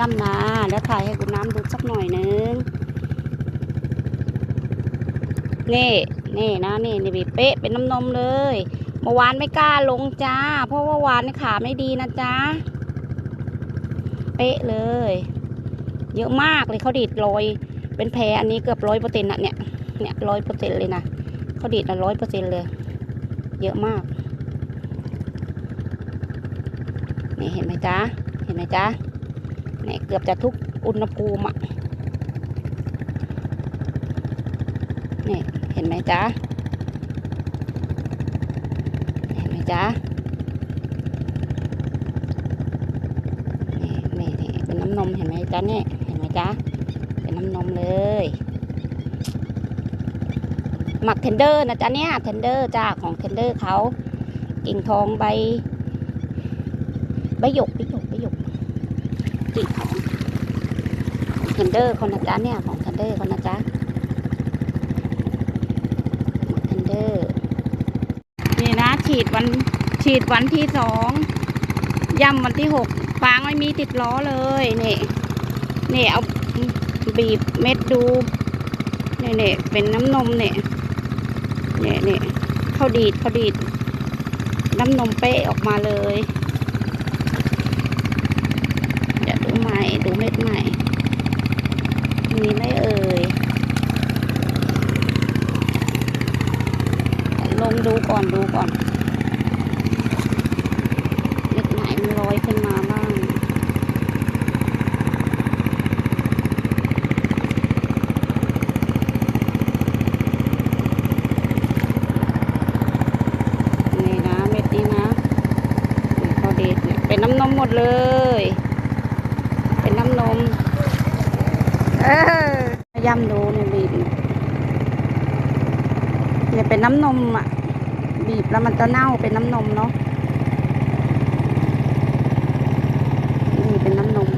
ย่ำนะแล้วถ่ายให้คุณน้ำดูสักหน่อยนึง นี่นี่นะนี่นี่บีเป๊ะเป็นน้ำนมเลยเมื่อวานไม่กล้าลงจ้า เพราะว่าวานขาไม่ดีนะจ๊ะเป๊ะเลย เยอะมากเลยเขาดีดลอยเป็นแพรอันนี้เกือบร้อยเปอร์เซ็นต์ะเนี่ยเนี่ยร้อยเปอร์เซ็นต์เลยนะเขาดีดละร้อยเปอร์เซ็นต์เลย เยอะมากนี่เห็นไหมจ๊ะเห็นไหมจ๊ะเนี่ยเกือบจะทุกอุณหภูมิอะนี่เห็นไหมจ๊ะ เห็นไหมจ๊ะนี่นี่นี่เป็นน้ำนมเห็นไหมจ๊ะเนี่ยเห็นไหมจ๊ะ เป็นน้ำนมเลย หมักเทนเดอร์นะจ๊ะเนี่ยเทนเดอร์จ้าของเทนเดอร์เขากิ่งทองใบใบหยกใบหยกใบหยก กิ่งของเทนเดอร์คนนะจ๊ะเนี่ยของเทนเดอร์คนนะจ๊ะหมักเทนเดอร์นี่นะ ฉีดวันฉีดวันที่สองย่ำวันที่หกฟางไม่มีติดล้อเลยนี่นี่เอาบีบเม็ดดูนี่นี่เป็นน้ำนมเนี่ยเนี่ยเนี่ยเขาดีดเขาดีดน้ำนมเป๊ะออกมาเลย เดี๋ยวดูให ม่ดูเม็ดใหม่ มีไม่เอ่ย ลงดูก่อนดูก่อนเม็ดไหนมันลอยขึ้นมาบ้างนี่นะเม็ดนี้นะนี่พอดีเนี่ยเป็นน้ำนมหมดเลย เป็นน้ำนมเออย่ำดูเนี่ยบีบเนี่ยเป็นน้ำนมอะ บีบแล้วมันจะเน่าเป็นน้ำนมเนาะนี่เป็นน้ำนม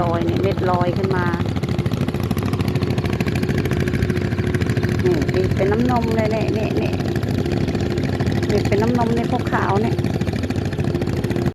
ลอยเนี่ยเม็ดลอยขึ้นมานี่บีบเป็นน้ำนมเลยเนี่ยเนี่ยเนี่ยบีบเป็นน้ำนมในพวกขาวเนี่ย